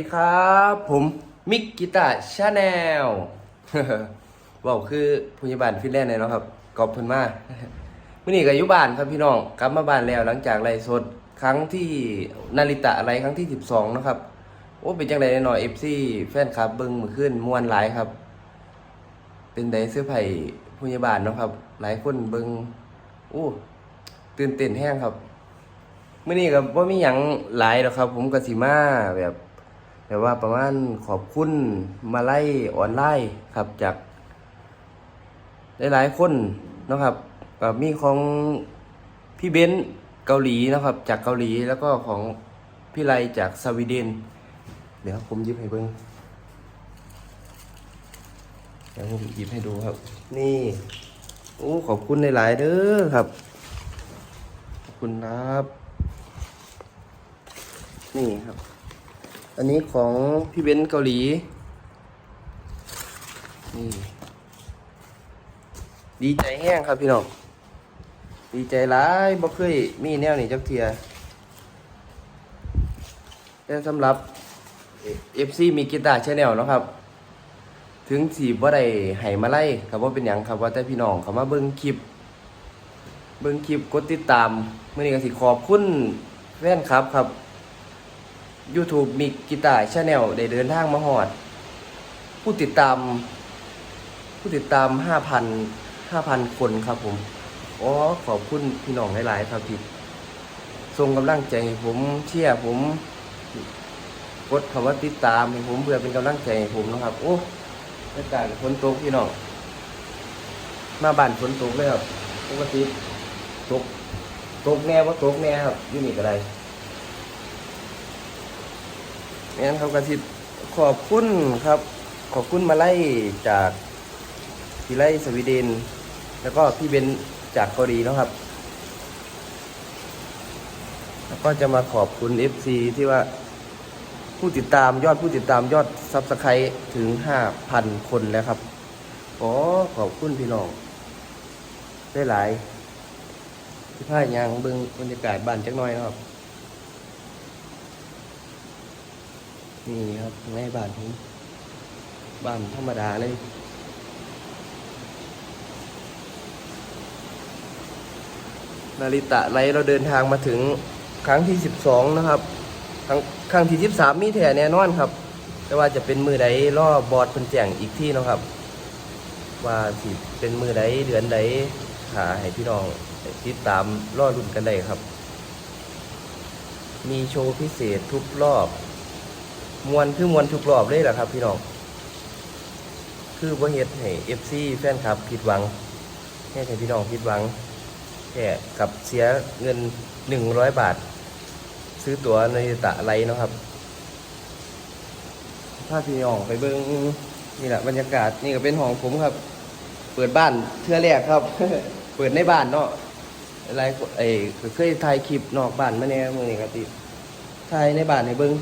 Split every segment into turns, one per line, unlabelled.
ดีครับ ผมมิกกีตาชาแนลบอกคือพยาบาลฟินแลนด์เลยเนาะครับขอบคุณมากมื่อนี้ก็อยู่บ้านครับพี่น้องกลับมาบ้านแล้วหลังจากไล่สดครั้งที่นาริตะอะไรครั้งที่12นะครับโอ้เป็นจังไดหน่นอยเอฟซีแฟนคลับเบิ้งมือขึ้นมวนหลายครับ เป็นไดเสื้อไผ่พยาบาลเนาะครับ หลายคนเบิ้งโอ้ตื่นเต้นแห้งครับมื่อนี้ก็บ่มีหยังหลายหรอกครับ ผมก็สิมาแบบ แบบว่าประมาณขอบคุณมาไล่ออนไลน์ครับจากหลายๆคนนะครับก็มีของพี่เบนซ์เกาหลีนะครับ จากเกาหลีแล้วก็ของพี่ไลจากสวีเดน เดี๋ยวผมยิบให้เบิ่งเดี๋ยวผมยิบให้ดูครับ นี่โอ้ขอบคุณหลายๆเด้อครับ ขอบคุณครับ นี่ครับ อันนี้ของพี่เบนเกาหลี นี่ ดีใจแห้งครับพี่น้อง ดีใจหลายบ่เคยมีแนวนี้จักเทียแต่สำหรับ FC มีกีตาร์ชแนลเนาะครับ ถึงสีบ่ได้ให้มาไล่ครับว่าเป็นหยังครับว่าแต่พี่น้องเขามาเบิ่งคลิป เบิ่งคลิปกดติดตามมื้อนี้ก็สิขอบคุณแฟนครับครับ YouTube มีกีตาร์ชาแนลได้เดินทางมาหอด ผู้ติดตาม ผู้ติดตาม 5,000 5,000 คนครับผมอ๋อขอบคุณพี่น้องหลายๆครับที่ส่งกำลังใจให้ผมเชียร์ผมกดคำว่าติดตามให้ผมเพื่อเป็นกำลังใจให้ผมนะครับ โอ้อากาศฝนตกพี่น้องมาบ้านฝนตกเลยครับปกติตกตกแน่ว่าตกแน่ครับยู่นี่ก็ได้ งั้นเขาก็สิขอบคุณครับ ขอบคุณมาไล่จากพี่ไล่สวีเดน แล้วก็พี่เบนจากเกาหลีเนาะครับ แล้วก็จะมาขอบคุณ FC ที่ว่าผู้ติดตามยอดผู้ติดตามยอดซับสไครต์ถึง 5,000 คนแล้วครับขอขอบคุณพี่น้องได้หลายที่พายางเบิงบรรยากาศบ้านจักน่อยนะครับ นี่ครับในบ้านผมบ้านธรรมดาเลยนาริตะไรเราเดินทางมาถึงครั้งที่สิบสองนะครับครั้งครั้งที่สิบสามมีแถแน่นอนครับ แต่ว่าจะเป็นมือใดล่อบอดเพิ่นแจงอีกที่นะครับ ว่าสิเป็นมือใดเดือนใดหาให้พี่น้องติดตามล่อรุ่นกันได้ครับ มีโชว์พิเศษทุกรอบ มวนคือมวนทุกรอบเลยแหละครับ พี่น้องคือบ่เฮ็ดให้ FC แฟนคลับผิดหวังเฮ็ดให้พี่น้องผิดหวังแค่กับเสียเงิน100บาท ซื้อตั๋วในตะไรนะครับถ้าพี่น้องไปเบิ่งนี่แหละบรรยากาศนี่ก็เป็นห้องผมครับ เปิดบ้านเทื่อแรกครับ เปิดในบ้านเนาะอะไรไอ้ก็เคยถ่ายคลิปนอกบ้านมาแน่มือนี้ก็ติดถ่ายในบ้านให้เบิ่ง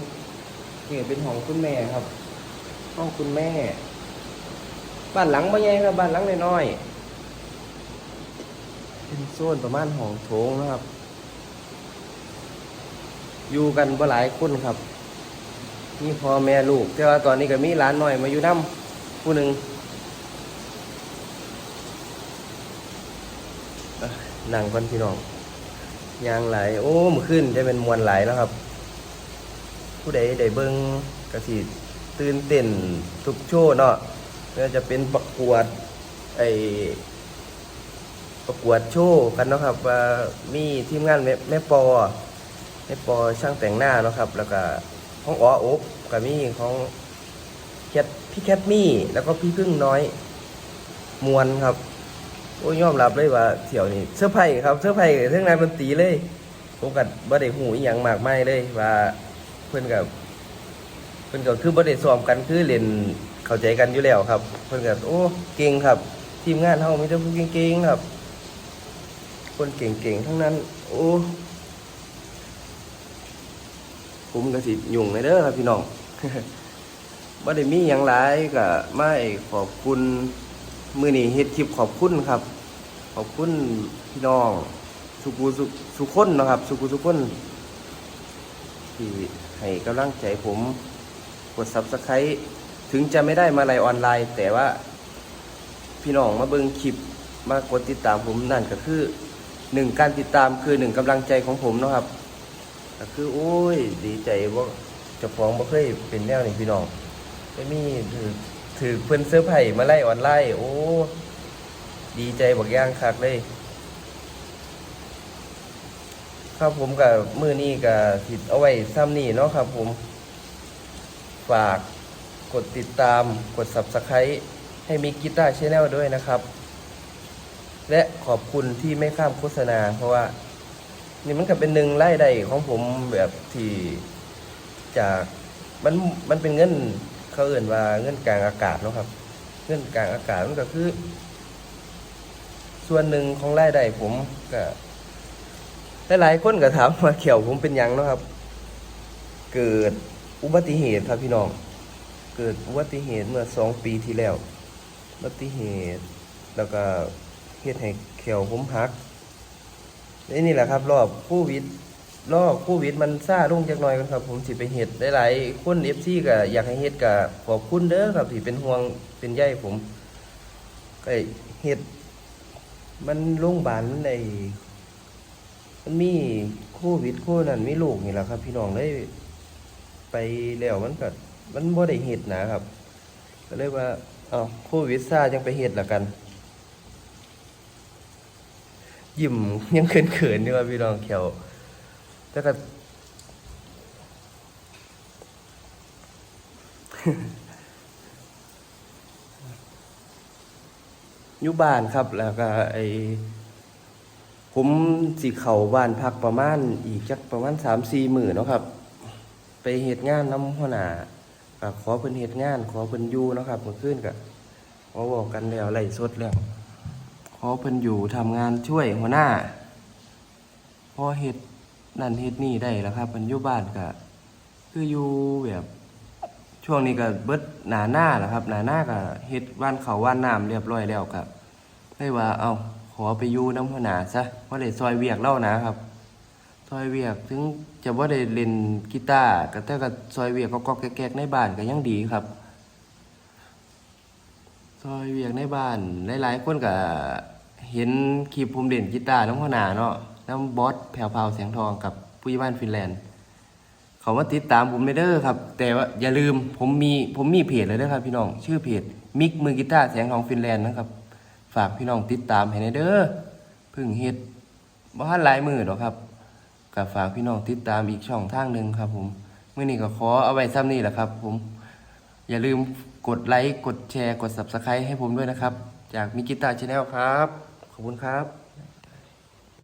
นี่เป็นของคุณแม่ครับ ห้องคุณแม่ บ้านหลังไม่ใหญ่ครับ บ้านหลังน้อยๆเป็นโซนประมาณห้องโถงนะครับ อยู่กันบ่หลายคนครับมีพ่อแม่ลูก แต่ว่าตอนนี้ก็มีหลานน้อยมาอยู่น้ำผู้หนึ่งนั่งก่อนพี่น้องยางไหลโอ้มื่อคืนจะเป็นมวลไหลแล้วครับ ผู้ใดได้เบิ่งกระสีตื่นเต้นทุกโชว์เนาะไม่ว่าจะเป็นประกวดไอประกวดโชว์กันเนาะครับว่ามีทีมงานแม่แม่ปอแม่ปอช่างแต่งหน้าเนาะครับ แล้วก็ของอ๋อโอบกับมีของแคทพี่แคทมี่แล้วก็พี่พึ่งน้อยมวนครับโอ้ยยอมรับเลยว่าเที่ยวนี้เสื้อไผ่ครับเสื้อไผ่เรื่องนายดนตรีเลยผมกับ่ได้หูอหย่างมากไมายเลยว่า เพื่อนกับเพื่อนก็คือบ่ได้ซ้อมกันคือเล่นเข้าใจกันอยู่แล้วครับ เพื่อนก็โอ้เก่งครับ ทีมงานเฮามีแต่ผู้เก่งๆครับ คนเก่งๆทั้งนั้น โอ้ผมก็สิยุ่งเลยเด้อครับพี่น้องบ่ได้มีหยังหลายก็มาให้ขอบคุณมื้อนี้เฮ็ดคลิปขอบคุณครับ ขอบคุณพี่น้องสุกูสุสุคนนะครับ สุกูสุคน ที่ให้กำลังใจผมกด Subscribe ถึงจะไม่ได้มาไลฟ์ออนไลน์ แต่ว่าพี่น้องมาเบิ่งคลิปมากดติดตามผมนั่นก็คือหนึ่งการติดตามคือหนึ่งกำลังใจของผมเนาะครับก็คือโอ้ยดีใจว่าจ้าของบ่เคยเป็นแนวนี้พี่น้องไม่มีถือถือเพิ่อนเสื้อร์ไผ่มาไล่ออนไลน์โอ้ ดีใจบักย่างคักเลย ครับผมกับมือนี้กับติดเอาไว้ซ้ำนี่เนาะครับผม ฝากกดติดตามกด subscribe ให้มิกกีตาร์ชแนลด้วยนะครับ และขอบคุณที่ไม่ข้ามโฆษณา เพราะว่า นี่มันก็เป็นหนึ่งไล่ใดของผมแบบที่จากมันมันเป็นเงินเขาเอื่นว่าเงินกลางอากาศเนาะครับ เงินกลางอากาศมันก็คือ ส่วนหนึ่งของรายได้ผมก็ หลายๆคนก็ถามว่าเขียวผมเป็นยังเนาะครับ เกิดอุบัติเหตุครับพี่น้อง เกิดอุบัติเหตุเมื่อสองปีที่แล้ว อุบัติเหตุ แล้วก็เฮ็ดให้เขียวผมหักนี่นี่แหละครับ รอบโควิดรอบโควิดมันซาลงจักหน่อยกันครับ ผมสิไปเฮ็ดหลายๆคนเอฟซีก็อยากให้เฮ็ดก็ขอบคุณเด้อครับที่เป็นห่วงเป็นใยผมก็เฮ็ดมันโรงพยาบาลมันได้ มันมีโควิดโคนั่นมีโรคนี่แหละครับ พี่น้องเลยไปแล้วมันก็มันบ่ได้เฮ็ดนะครับ ก็เลยว่าเอ้าโควิดซาจังไปเฮ็ดละกัน ยิ้มยังเขินๆอยู่ว่าพี่น้องแขวแต่ก็อยู่บ้านครับแล้วก็ไอ ผมสิเข้าบ้านพักประมาณอีกจักประมาณสามสี่หมื้อเนาะครับ ไปเฮ็ดงานนำหัวหน้าก็ขอเพิ่นเฮ็ดงาน ขอเพิ่นอยู่เนาะครับเมื่อคืนก็ขอบอกกันแล้วไล่สดแล้วขอเพิ่นอยู่ทำงานช่วยหัวหน้า พอเฮ็ดนั่นเฮ็ดนี่ได้แล้วครับเพิ่นอยู่บ้านก็คืออยู่แบบช่วงนี้ก็เบิดหนาหน้าแหละครับ หนาหน้าก็เฮ็ดว่านเขาว่านน้ำเรียบร้อยแล้วครับได้ว่าเอาข อไปอยู่น้ำหัวหนาซะเพราะได้ซอยเวียกเล่านะครับ ซอยเวียกถึงจะว่าได้เล่นกีตาร์ก็แต่ก็ซอยเวียกก็ก็แก๊กในบ้านก็ยังดีครับ ซอยเวียกในบ้านหลายๆคนก็เห็นคลิปผมเล่นกีตาร์น้ำหัวหนาเนาะน้ำบอสแผ่วพราวเสียงทองกับผู้ใหญ่บ้านฟินแลนด์ เขามาติดตามผมไม่เด้อครับ แต่ว่าอย่าลืมผมมีผมมีเพจเลยเด้อครับพี่น้องชื่อเพจมิกมือกีตาร์เสียงทองฟินแลนด์นะครับ ฝากพี่น้องติดตามให้ในเด้อพึ่งเฮ็ดบ่ทันหลายมือหรอกครับก็ฝากพี่น้องติดตามอีกช่องทางหนึ่งครับผมมื้อนี้ก็ขอเอาไว้ซ้ำนี้แหละครับ ผม อย่าลืมกดไลค์กดแชร์กด Subscribe ให้ผมด้วยนะครับ จากมิกกีตาร์ชาแนลครับ ขอบคุณครับ